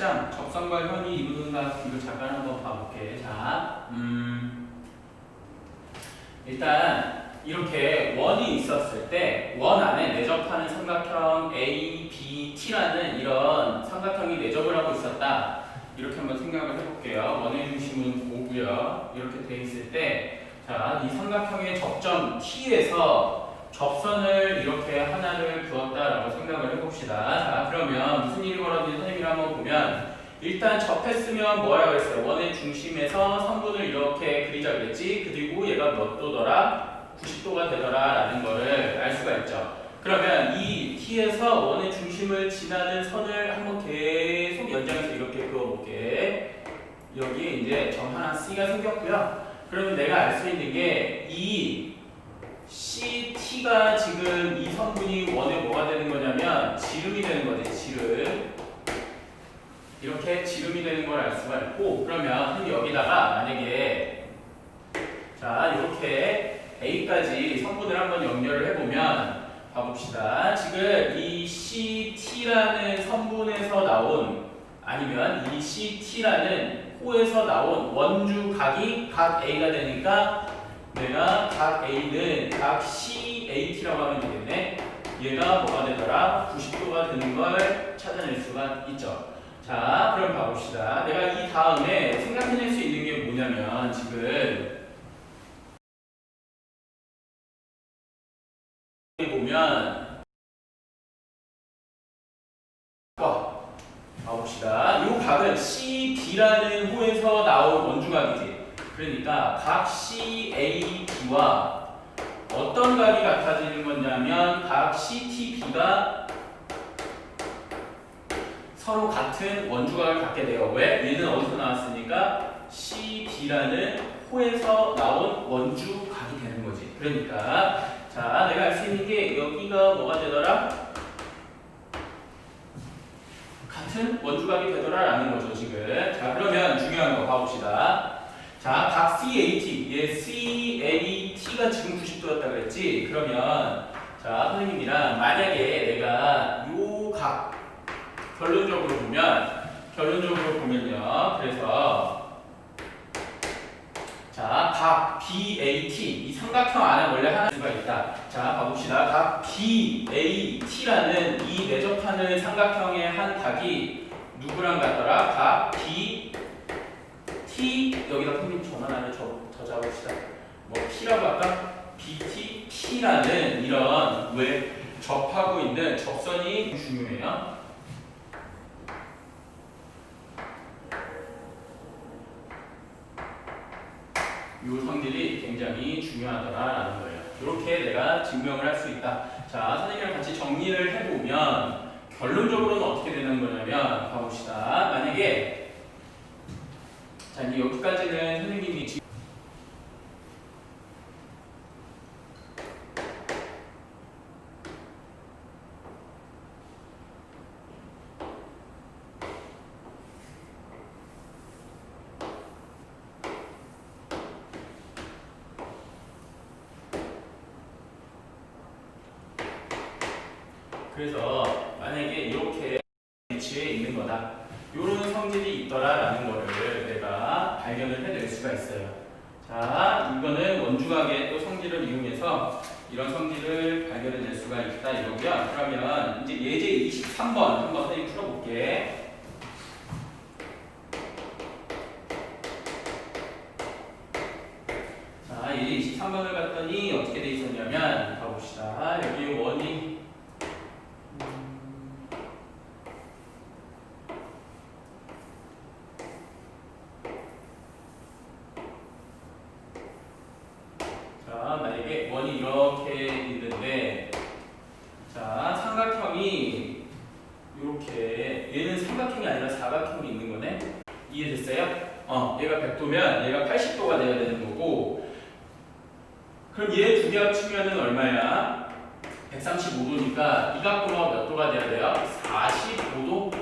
10장 접선과 현이 이루는 각 이거 잠깐 한번 봐볼게. 자, 음, 일단 이렇게 원이 있었을 때 원 안에 내접하는 삼각형 A, B, T라는 이런 삼각형이 내접을 하고 있었다. 이렇게 한번 생각을 해볼게요. 원의 중심은 O고요. 이렇게 돼 있을 때, 자, 이 삼각형의 접점 T에서 접선을 이렇게 하나를 그었다라고 생각을 해봅시다. 자, 그러면 무슨 일이 벌어진지 선생님이 한번 보면 일단 접했으면 뭐라 그랬어요? 원의 중심에서 선분을 이렇게 그리자 그랬지? 그리고 얘가 몇 도더라? 90도가 되더라 라는 거를 알 수가 있죠. 그러면 이 T에서 원의 중심을 지나는 선을 한번 계속 연장해서 이렇게 그어볼게. 여기에 이제 점 하나 C가 생겼고요. 그러면 내가 알 수 있는 게 이 CT가 지금 이 성분이 원에 뭐가 되는 거냐면 지름이 되는 거지, 지름. 이렇게 지름이 되는 걸 알 수가 있고, 그러면 선생님 여기다가 만약에 자, 이렇게 A까지 성분을 한번 연결을 해보면 봐봅시다. 지금 이 CT라는 성분에서 나온 아니면 이 CT라는 호에서 나온 원주 각이 각 A가 되니까 내가 각 A는 각 CAT라고 하면 되겠네. 얘가 뭐가 되더라? 90도가 되는 걸 찾아낼 수가 있죠. 자, 그럼 봐봅시다. 내가 이 다음에 생각해낼 수 있는 게 뭐냐면 지금 보면 와 봐봅시다. 이 각은 CB라는 호에서 나온 원주각이지. 그러니까 각 CAB와 어떤 각이 같아지는 거냐면 각 CTB가 서로 같은 원주각을 갖게 돼요. 왜? 얘는 어디서 나왔으니까 CB라는 호에서 나온 원주각이 되는 거지. 그러니까 자, 내가 알 수 있는 게 여기가 뭐가 되더라? 같은 원주각이 되더라라는 거죠, 지금. 자, 그러면 중요한 거 봐봅시다. 자, 각 CAT, 얘 CAT가 지금 90도였다 그랬지? 그러면 자, 선생님이랑 만약에 내가 요 각 결론적으로 보면 결론적으로 보면요. 그래서 자, 각 BAT 이 삼각형 안에 원래 하나가 있다. 자, 봐봅시다. 각 BAT라는 이 내접하는 삼각형의 한 각이 누구랑 같더라? 각 B 여기다 선생님 전환하면 저, 저 잡읍시다. 뭐 P라고 할까? BT P라는 이런 왜 접하고 있는 접선이 중요해요. 이 성질이 굉장히 중요하더라라는 거예요. 이렇게 내가 증명을 할 수 있다. 자, 선생님이랑 같이 정리를 해보면 결론적으로는 어떻게 되는 거냐면 가봅시다. 만약에 자 이제 여기까지는 선생님이 지금 그래서 만약에 이렇게 위치에 있는 거다. 이런 성질이 있더라라는 거를 내가 발견을 해낼 수가 있어요. 자, 이거는 원주각의 또 이용해서 이런 성질을 발견해낼 수가 있다 이거고요. 그러면 이제 예제 23번 한번 선생님 풀어볼게. 자, 예제 23번을 봤더니 어떻게 돼 있었냐면 봐봅시다. 여기 원이 자, 만약에 원이 이렇게 있는데, 자, 삼각형이 이렇게, 얘는 삼각형이 아니라 사각형이 있는 거네? 이해됐어요? 어, 얘가 100도면 얘가 80도가 돼야 되는 거고, 그럼 얘 두 개 합치면은 얼마야? 135도니까 이 각도가 몇 도가 돼야 돼요? 45도?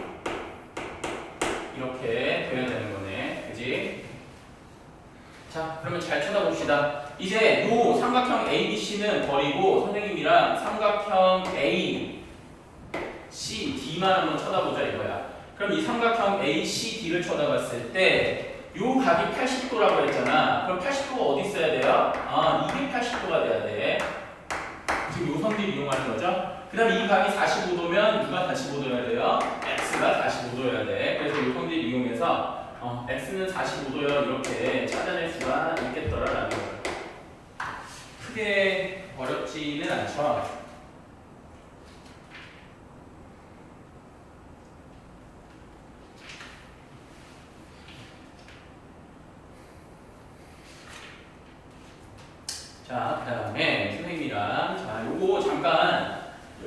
이렇게 돼야 되는 거네. 그지? 자, 그러면 잘 쳐다봅시다. 이제 요 삼각형 ABC는 버리고 선생님이랑 삼각형 A, C, D만 한번 쳐다보자 이거야. 그럼 이 삼각형 ACD를 쳐다봤을 때 요 각이 80도라고 했잖아. 그럼 80도가 어디 있어야 돼요? 아, 이게 80도가 돼야 돼. 지금 요 선들 이용하는 거죠? 그 다음에 이 각이 45도면 누가 45도여야 돼요? X가 45도여야 돼. 그래서 요 선들 이용해서 어, X는 45도요 이렇게 찾아낼 수가 있겠더라라는 거예요. 크게 어렵지는 않죠. 자, 그 다음에 선생님이랑 자, 요거 잠깐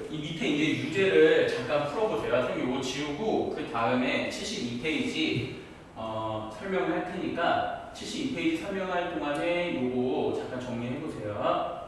이 밑에 이제 유제를 잠깐 풀어보세요. 선생님 요거 지우고 그 다음에 72페이지 어, 설명을 할 테니까 72페이지 설명할 동안에 요거 잠깐 정리해 보세요.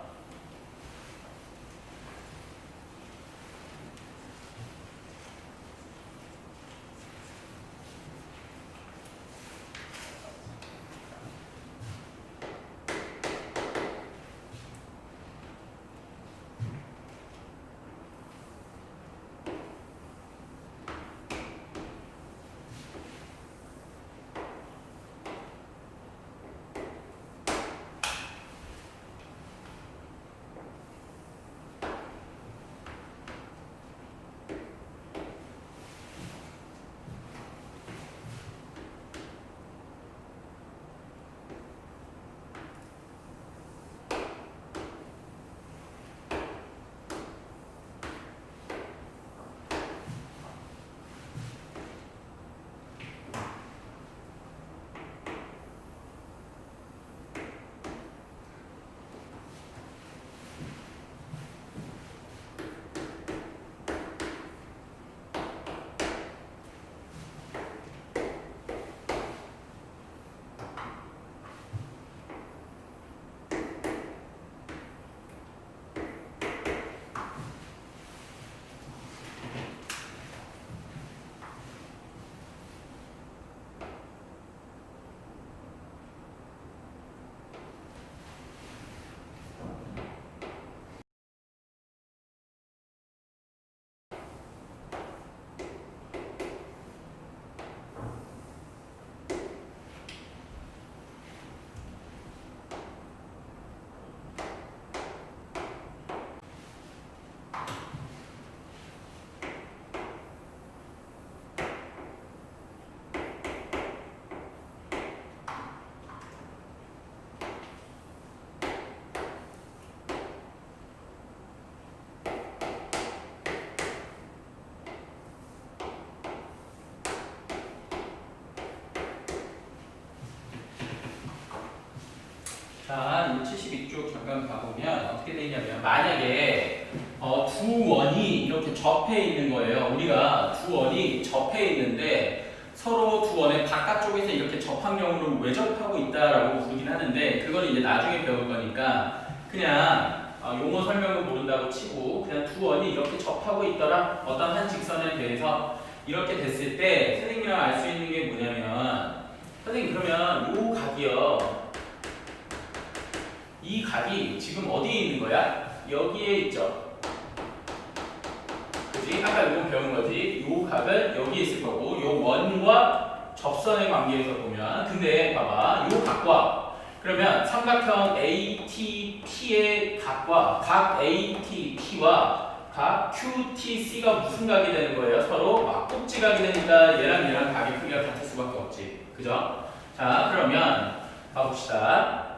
잠깐 봐보면 어떻게 되냐면 만약에 어, 두 원이 이렇게 접해 있는 거예요. 우리가 두 원이 접해 있는데 서로 두 원의 바깥쪽에서 이렇게 접한 경우를 왜 접하고 있다라고 부르긴 하는데 그건 이제 나중에 배울 거니까 그냥 어, 용어 설명을 모른다고 치고 그냥 두 원이 이렇게 접하고 있더라 어떤 한 직선에 대해서 이렇게 됐을 때 선생님이랑 알수 있는 게 뭐냐면 선생님 그러면 요 각이요 이 각이 지금 어디에 있는 거야? 여기에 있죠. 그지? 아까 이거 배운 거지. 요 각은 여기에 있을 거고, 요 원과 접선의 관계에서 보면, 근데 봐봐, 요 각과 그러면 삼각형 ATP의 각과 각 ATP와 각 QTC가 무슨 각이 되는 거예요? 서로 막 꼭지 각이 되니까 얘랑 얘랑 각의 크기가 같을 수밖에 없지. 그죠? 자, 그러면 봐봅시다.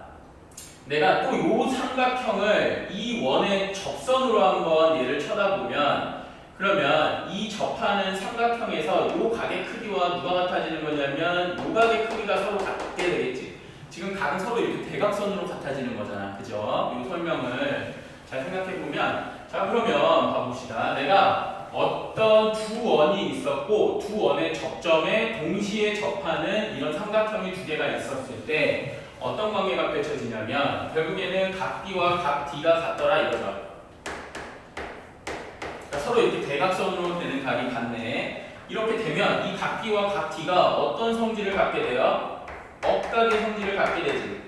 내가 또 요 삼각형을 이 원의 접선으로 한번 얘를 쳐다보면 그러면 이 접하는 삼각형에서 요 각의 크기와 누가 같아지는 거냐면 요 각의 크기가 서로 같게 되겠지. 지금 각은 서로 이렇게 대각선으로 같아지는 거잖아. 그죠? 이 설명을 잘 생각해 보면 자 그러면 봐봅시다. 내가 어떤 두 원이 있었고 두 원의 접점에 동시에 접하는 이런 삼각형이 두 개가 있었을 때 어떤 관계가 펼쳐지냐면 결국에는 각 B와 각 D가 같더라 이거죠. 그러니까 서로 이렇게 대각선으로 되는 각이 같네. 이렇게 되면 이 각 B와 각 D가 어떤 성질을 갖게 돼요? 억각의 성질을 갖게 되지.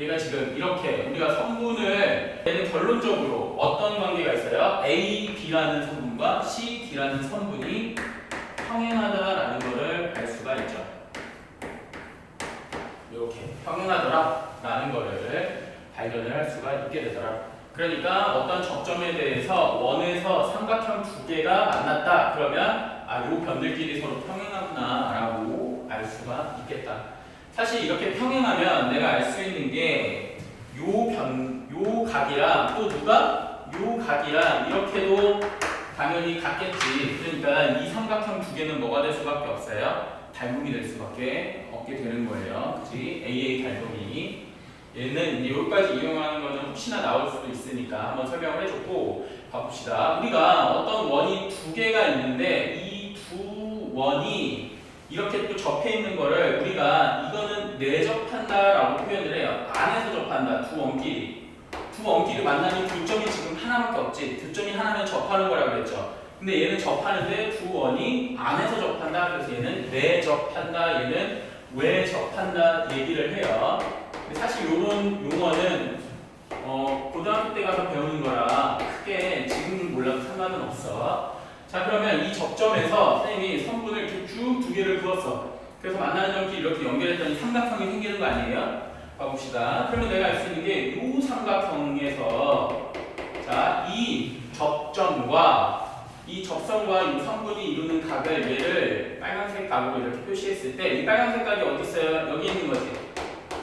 얘가 지금 이렇게 우리가 성분을 얘는 결론적으로 어떤 관계가 있어요? A, B라는 성분과 C, D라는 성분이 평행하다라는 거를 알 수가 있죠. 이렇게 평행하더라 라는 거를 발견을 할 수가 있게 되더라. 그러니까 어떤 접점에 대해서 원에서 삼각형 두 개가 만났다 그러면 아, 요 변들끼리 서로 평행하구나 라고 알 수가 있겠다. 사실 이렇게 평행하면 내가 알 수 있는 게 요 변, 요 각이랑 또 누가 요 각이랑 이렇게도 당연히 같겠지. 그러니까 이 삼각형 두 개는 뭐가 될 수밖에 없어요. 닮음이 될 수밖에 없게 되는 거예요. 그지? AA 닮음이. 얘는 여기까지 이용하는 거는 혹시나 나올 수도 있으니까 한번 설명을 해줬고 봐봅시다. 우리가 어떤 원이 두 개가 있는데 이 두 원이 이렇게 또 접해 있는 거를 우리가 이거는 내접한다라고 표현을 해요. 안에서 접한다. 두 원끼리. 두 원끼리 만나는 교점이 지금 하나밖에 없지. 교점이 하나면 접하는 거라고 그랬죠. 근데 얘는 접하는데 두 원이 안에서 접한다. 그래서 얘는 내 접한다. 얘는 왜 접한다 얘기를 해요. 사실 이런 용어는 어, 고등학교 때 가서 배우는 거라 크게 지금 몰라도 상관은 없어. 자 그러면 이 접점에서 선생님이 선분을 이렇게 쭉 두 개를 그었어. 그래서 만나는 점끼리 이렇게 연결했더니 삼각형이 생기는 거 아니에요? 봐봅시다. 그러면 내가 알 수 있는 게이 삼각형에서 자 이 접점과 이 접선과 이 선분이 이루는 각을 얘를 빨간색 각으로 이렇게 표시했을 때 이 빨간색 각이 어디 있어요? 여기 있는 거지.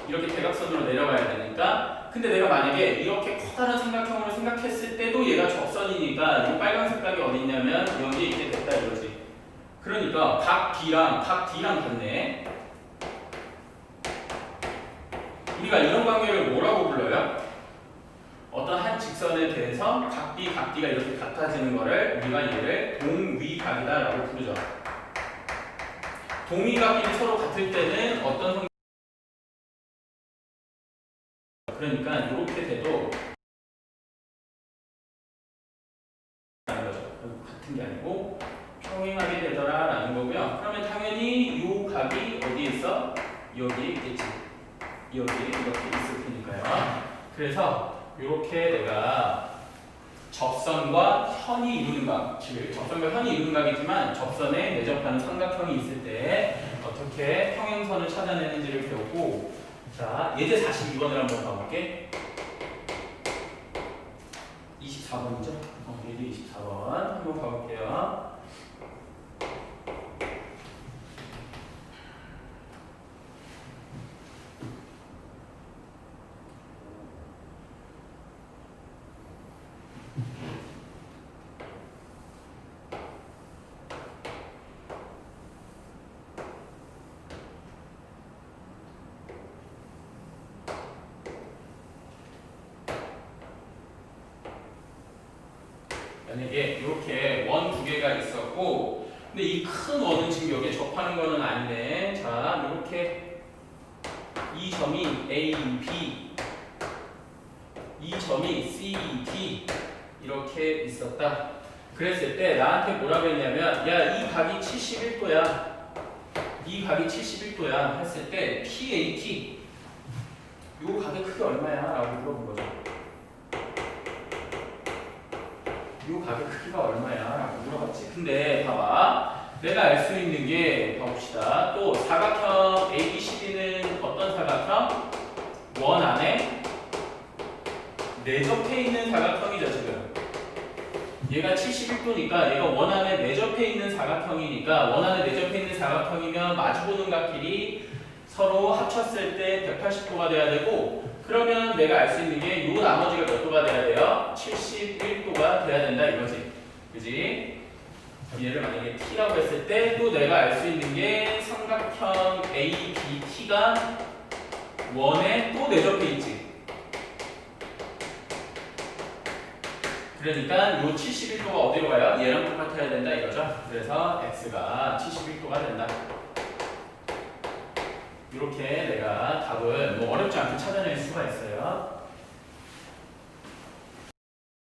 이렇게 대각선으로 내려가야 되니까 근데 내가 만약에 이렇게 커다란 삼각형으로 생각했을 때도 얘가 접선이니까 이 빨간 색깔이 어디 있냐면 여기에 있게 됐다 이거지 그러니까 각 B랑 각 D랑 같네 우리가 이런 관계를 뭐라고 불러요? 어떤 한 직선에 대해서 각 B, 각 D가 이렇게 같아지는 거를 우리가 얘를 동위각이다 라고 부르죠 동위각끼리 서로 같을 때는 어떤 성 그러니까 이렇게 돼도 라는 거죠. 같은 게 아니고 평행하게 되더라라는 거고요. 그러면 당연히 이 각이 어디에 있어? 여기 있겠지. 여기 이렇게 있을 테니까요. 그래서 이렇게 내가 접선과 현이 이루는 각, 즉 접선과 현이 이루는 각이지만 접선에 내접하는 삼각형이 있을 때 어떻게 평행선을 찾아내는지를 배우고 자, 예제 42번을 한번 가볼게. 24번이죠? 어, 예제 24번 한번 가볼게요. 만약에 이렇게 원 두 개가 있었고 근데 이 큰 원은 지금 여기에 접하는 거는 아니네 자 이렇게 이 점이 A, B 이 점이 C, D 이렇게 있었다. 그랬을 때 나한테 뭐라고 했냐면 야 이 각이 71도야. 이 각이 71도야. 했을 때 PAT 요 각의 크기 얼마야? 라고 물어본 거죠 요 가격 크기가 얼마야? 물어봤지. 근데 봐봐. 내가 알 수 있는 게 봐봅시다. 또 사각형 ABCD는 어떤 사각형? 원 안에 내접해 있는 사각형이죠, 지금. 얘가 71도니까 얘가 원 안에 내접해 있는 사각형이니까 원 안에 내접해 있는 사각형이면 마주보는 각끼리 서로 합쳤을 때 180도가 돼야 되고 그러면 내가 알 수 있는 게요 나머지가 몇 도가 돼야 돼요? 71도가 돼야 된다 이거지. 그지? 얘를 만약에 T라고 했을 때 또 내가 알 수 있는 게 삼각형 ABT가 원에 또 내접해 있지. 그러니까 요 71도가 어디로 가요? 얘랑 똑같아야 된다 이거죠. 그래서 X가 71도가 된다. 이렇게 내가 답을 뭐 어렵지 않게 찾아낼 수가 있어요.